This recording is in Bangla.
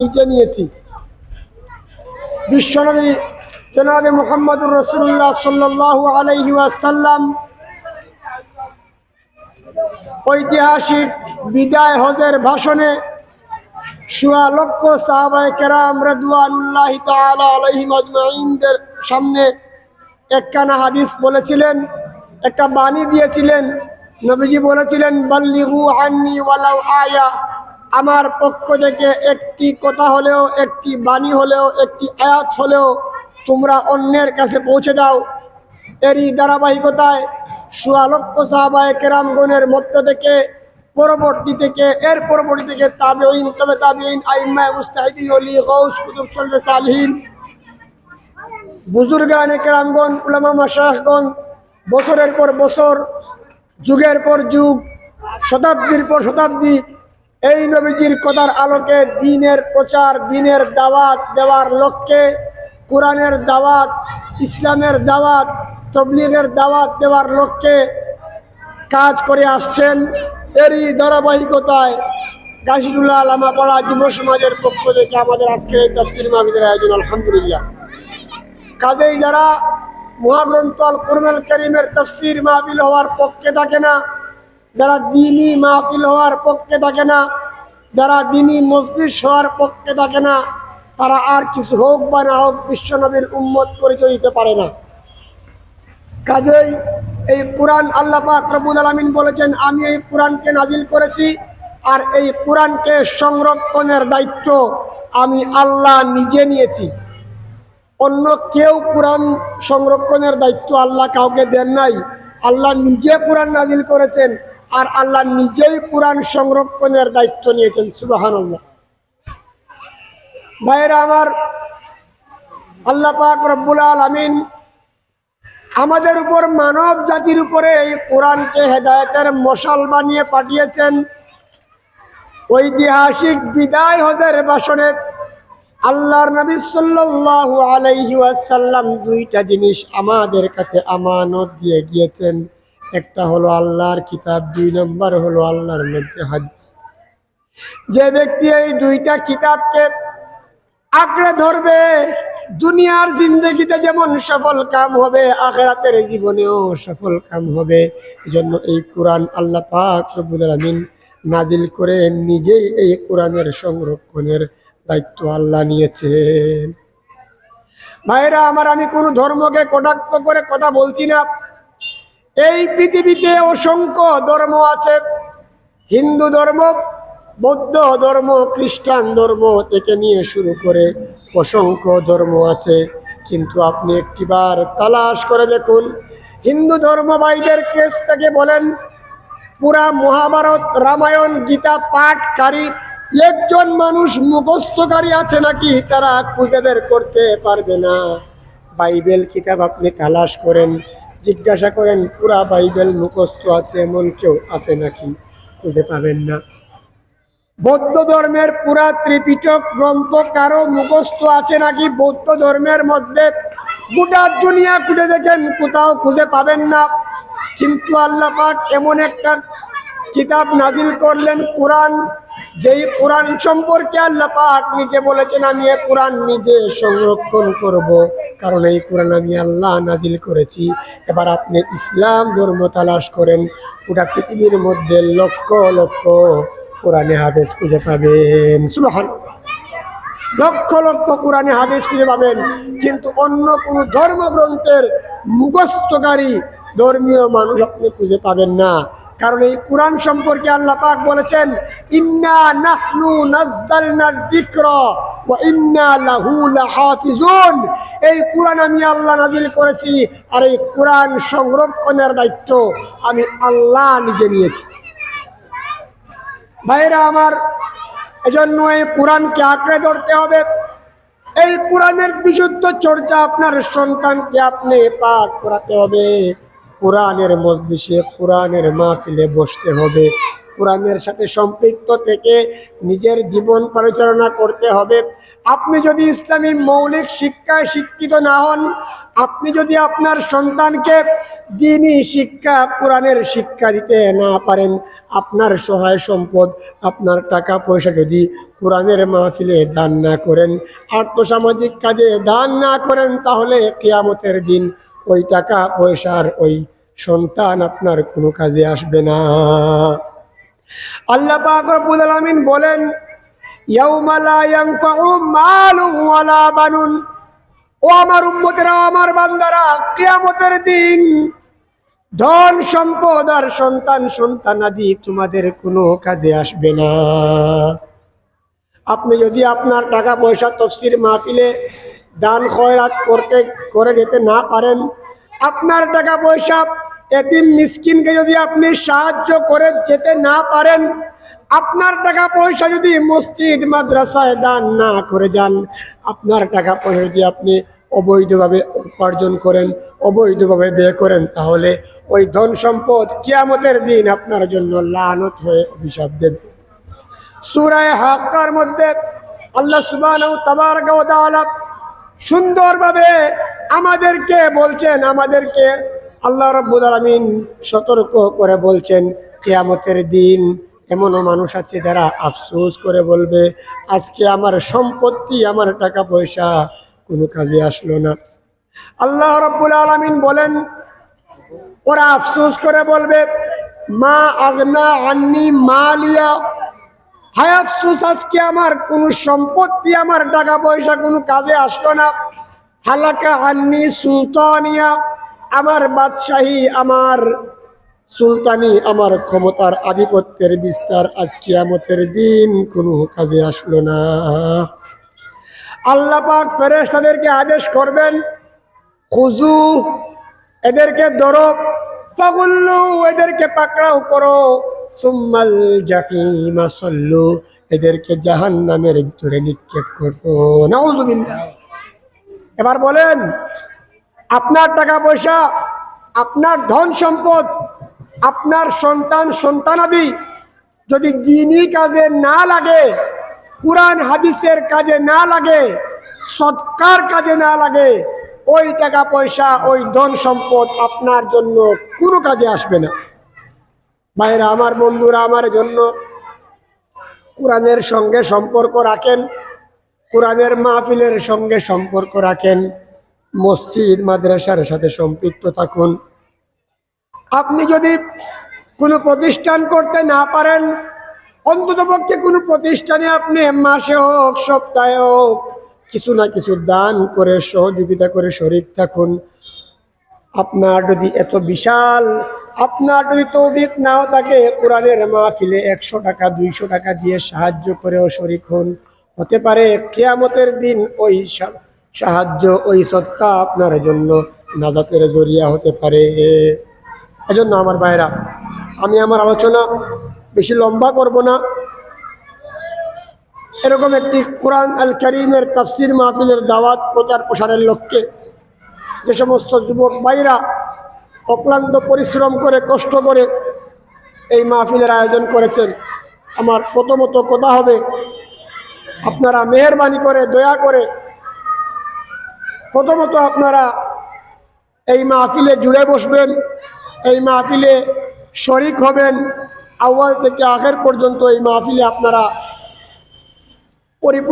নিচে নিয়েছি। বিশ্বনবী জনাবে মোহাম্মদুর রসুল্লাহ সাল্লাহ আলাইহি ওয়াসাল্লাম ঐতিহাসিক বিদায় হজের ভাষণে সুয়া লক্ষ সাহাবায় কেরাম রেদুয়ানুল্লাহ তাআলা আলাইহিম আজমাইনদের সামনে একখানা হাদিস বলেছিলেন, একটা বাণী দিয়েছিলেন, নবীজি বলেছিলেন বাল্লিহু আন্নি ওয়ালাউ আয়া। আমার পক্ষ থেকে একটি কথা হলেও, একটি বাণী হলেও, একটি আয়াত হলেও তোমরা অন্যের কাছে পৌঁছে দাও। এরই ধারাবাহিকতায় সুয়ালক্ষ সাহাবায় কেরামগণের মধ্য থেকে, পরবর্তী থেকে, এর পরবর্তী থেকে তাবেইন তবে তাবেইন আইম্মা মুস্তাহিদিন অলি গৌস কুতুব সলবে সালহীন। বুজুর্গানে কেরামগণ, উলামা মাশায়খগণ বছরের পর বছর, যুগের পর যুগ, শতাব্দীর পর শতাব্দী এই নবীজির কথার আলোকে দিনের প্রচার, দিনের দাওয়াত দেওয়ার লক্ষ্যে কোরআনের দাওয়াত, ইসলামের দাওয়াত, তবলিগের দাওয়াত দেওয়ার লক্ষ্যে কাজ করে আসছেন। এরই ধারাবাহিকতায় গাছিরুল্লাহ আলামাপাড়া যুব সমাজের পক্ষ থেকে আমাদের আজকের এই তফসির মাহবিদের আয়োজন, আলহামদুলিল্লাহ। কাজেই যারা মহাগ্রন্থ আল কুরআনুল করিমের তফসির মাহফিল হওয়ার পক্ষে থাকে না যারা দিনই মাহফিল হওয়ার পক্ষে থাকে না, যারা দিনই মসজিদ হওয়ার পক্ষে থাকে না, তারা আর কিছু হোক বা না হোক বিশ্বনবীর উম্মত পরিচয় দিতে পারে না। কাজেই এই কোরআন আল্লাহ পাক রব্বুল আলামিন বলেছেন, আমি এই কোরআনকে নাজিল করেছি আর এই কোরআনকে সংরক্ষণের দায়িত্ব আমি আল্লাহ নিজে নিয়েছি। অন্য কেউ কোরআন সংরক্ষণের দায়িত্ব আল্লাহ কাউকে দেন নাই। আল্লাহ নিজে কোরআন নাজিল করেছেন। আর আল্লাহ নিজেই কোরআন সংরক্ষণের দায়িত্ব নিয়েছেন সুবাহান ভাইরা আমার, আল্লাহ পাক রব্বুল আলমিন আমাদের উপর মানব জাতির উপরে এই কোরআনকে হেদায়তের মশাল বানিয়ে পাঠিয়েছেন। ঐতিহাসিক বিদায় হজের বাসনে আল্লাহর নবী সাল্লাল্লাহু আলাইহি ওয়াসাল্লাম দুইটা জিনিস আমাদের কাছে আমানত দিয়ে গিয়েছেন। একটা হলো আল্লাহর কিতাব, দুই নম্বর হলো আল্লাহর নবী হাদিস। যে ব্যক্তি এই দুইটা কিতাবকে আঁকড়ে ধরবে, দুনিয়ার জিন্দগিতে যেমন সফল কাম হবে, আখেরাতের জীবনেও সফল কাম হবে। এজন্য এই কোরআন আল্লাহ পাক নাজিল করে নিজেই এই কোরআনের সংরক্ষণের দায়িত্ব আল্লাহ নিয়েছেন। ভাইরা, আমার আমি কোনো ধর্মকে কটাক্ষ করে কথা বলছি না। এই পৃথিবীতে অসংখ্য ধর্ম আছে। হিন্দু ধর্ম, বৌদ্ধ ধর্ম, খ্রিস্টান ধর্ম থেকে নিয়ে শুরু করে অসংখ্য ধর্ম আছে। কিন্তু আপনি একটিবার তালাশ করে দেখুন, হিন্দু ধর্মবাহীদের কেস থেকে বলেন, পুরা মহাভারত, রামায়ণ, গীতা পাঠকারী, একজন মানুষ মুখস্থকারী আছে নাকি তারা খুঁজে বের করতে পারবে না? বাইবেল কিতাব আপনি তালাশ করেন জিজ্ঞাসা করেন, পুরা বাইবেল মুখস্থ আছে এমন কেউ আছে নাকি? খুঁজে পাবেন না। বৌদ্ধ ধর্মের পুরা ত্রিপিটক গ্রন্থ কারও মুখস্থ আছে নাকি? বৌদ্ধ ধর্মের মধ্যে গোটা দুনিয়া খুঁজে দেখেন, কোথাও খুঁজে পাবেন না। কিন্তু আল্লাহ পাক এমন একটা কিতাব নাজিল করলেন, কোরআন। যেই কোরআন সম্পর্কে আল্লাহ পাক নিজে বলেছেন, আমি এ কোরআন নিজে সংরক্ষণ করব। কারণ এই কোরআন আমি আল্লাহ নাজিল করেছি। এবার আপনি ইসলাম ধর্ম তালাশ করেন, গোটা পৃথিবীর মধ্যে লক্ষ লক্ষ কোরআনে হাদিস খুঁজে পাবেন। সুবহান লক্ষ লক্ষ কোরআনে হাদিস খুঁজে পাবেন, কিন্তু অন্য কোনো ধর্মগ্রন্থের মুখস্থকারী ধর্মীয় মানুষ আপনি খুঁজে পাবেন না। কারণ এই কোরআন সম্পর্কে আল্লাহ পাক বলেছেন, ইন্না নাহনু নাযালনা যিকরা ওয়া ইন্না লাহু লাহাফিজুন। এই কোরআন আমি আল্লাহ নাজিল করেছি আর এই কোরআন সংরক্ষণের দায়িত্ব আমি আল্লাহ নিজে নিয়েছি। ভাইরা আমার, এজন্য এই কোরআনকে আঁকড়ে ধরতে হবে। এই কোরআনের বিশুদ্ধ চর্চা আপনার সন্তানকে আপনি পাঠ করাতে হবে। কোরআনের মজলিসে, কোরআনের মাহফিলে বসতে হবে। কোরআনের সাথে সম্পৃক্ত থেকে নিজের জীবন পরিচালনা করতে হবে। আপনি যদি ইসলামী মৌলিক শিক্ষায় শিক্ষিত না হন, আপনি যদি আপনার সন্তানকে দিনই শিক্ষা, কোরআনের শিক্ষা দিতে না পারেন, আপনার সহায় সম্পদ, আপনার টাকা পয়সা যদি কোরআনের মাহফিলে দান না করেন, আর্থসামাজিক কাজে দান না করেন, তাহলে কেয়ামতের দিন ওই টাকা পয়সার ওই সন্তান আপনার কোনো কাজে আসবে না। আল্লাহ পাক রব্বুল আলামিন বলেন ও আমার আমার বান্দারা দিন ধন সম্পদ আর সন্তান তোমাদের কোনো কাজে আসবে না। আপনি যদি আপনার টাকা পয়সা তফসির মাহফিলে দান খয়রাত করতে, করে যেতে না পারেন আপনার টাকা পয়সা এতিম মিসকিনকে যদি আপনি সাহায্য করে যেতে না পারেন, আপনার টাকা পয়সা যদি মসজিদ, মাদ্রাসায় দান না করে যান, আপনার টাকা পয়সা যদি আপনি অবৈধভাবে উপার্জন করেন, অবৈধভাবে ব্যয় করেন, তাহলে ওই ধন সম্পদ কিয়ামতের দিন আপনার জন্য লানত হয়ে অভিশাপ দেবে। সুরায় হাক্কার মধ্যে আল্লাহ তাআলা সুন্দরভাবে আমাদেরকে বলছেন, আমাদেরকে আল্লাহ রাব্বুল আলামিন সতর্ক করে বলছেন, কেয়ামতের দিন এমনও মানুষ আছে যারা আফসোস করে বলবে, আজকে আমার সম্পত্তি, আমার টাকা পয়সা কোনো কাজে আসলো না। আল্লাহ রাব্বুল আলামিন বলেন, ওরা আফসোস করে বলবে, মা আগনা আন্নি মালিয়া। হায় আফসোস, আজকে আমার কোনো সম্পত্তি, আমার টাকা পয়সা কোনো কাজে আসলো না। হালাকা আন্নি সুলতানিয়া, আমার বাদশাহী, আমার সুলতানি, আমার ক্ষমতার আধিপত্যের বিস্তার আজ কিয়ামতের দিন কোনো কাজে আসলো না। আল্লাহ পাক ফেরেশতাদেরকে আদেশ করবেন, খুজু, এদেরকে ধরো, ফাগুল্লু, এদেরকে পাকড়াও করো, সুম্মাল জাহিমা সল্লু, এদেরকে জাহান নামের ভিতরে নিক্ষেপ করো। নাউজুবিল্লাহ। এবার বলেন, আপনার টাকা পয়সা, আপনার ধন সম্পদ, আপনার সন্তান, সন্তানাদি যদি দিনই কাজে না লাগে, কোরআন হাদিসের কাজে না লাগে, সৎকার কাজে না লাগে, ওই টাকা পয়সা, ওই ধন সম্পদ আপনার জন্য কোনো কাজে আসবে না। ভাইরা, আমার বন্ধুরা, আমার জন্য কোরআনের সঙ্গে সম্পর্ক রাখেন। কোরআনের মাহফিলের সঙ্গে সম্পর্ক রাখেন, মসজিদ, মাদ্রাসার সাথে সম্পৃক্ত থাকুন। আপনি যদি কোনো প্রতিষ্ঠান করতে না পারেন, অন্ততপক্ষে কোনো প্রতিষ্ঠানে আপনি মাসে হোক, সপ্তাহে হোক, কিছু না কিছু দান করে, সহযোগিতা করে শরিক থাকুন। আপনার যদি এত বিশাল, আপনার যদি তৌফিক নাও থাকে, কোরআনের মাহফিলে একশো টাকা, দুইশো টাকা দিয়ে সাহায্য করেও শরিক হন। হতে পারে কেয়ামতের দিন ওই সাহায্য, ওই সৎকা আপনার জন্য নাজাতের জরিয়া হতে পারে। এজন্য আমার ভাইরা আমি আমার আলোচনা বেশি লম্বা করব না। এরকম একটি কোরআন আল করিমের তাফসির মাহফিলের দাওয়াত প্রচার প্রসারের লক্ষ্যে যে সমস্ত যুবক ভাইরা অক্লান্ত পরিশ্রম করে, কষ্ট করে এই মাহফিলের আয়োজন করেছেন, আমার প্রথমত কথা হবে আপনারা মেহরবানি করে, দয়া করে। প্রথমত আপনারা এই মাহফিলে জুড়ে বসবেন, এই মাহফিলে শরিক হবেন। আওয়াজ থেকে আগের পর্যন্ত এই মাহফিলে আপনারা পরিপূর্ণ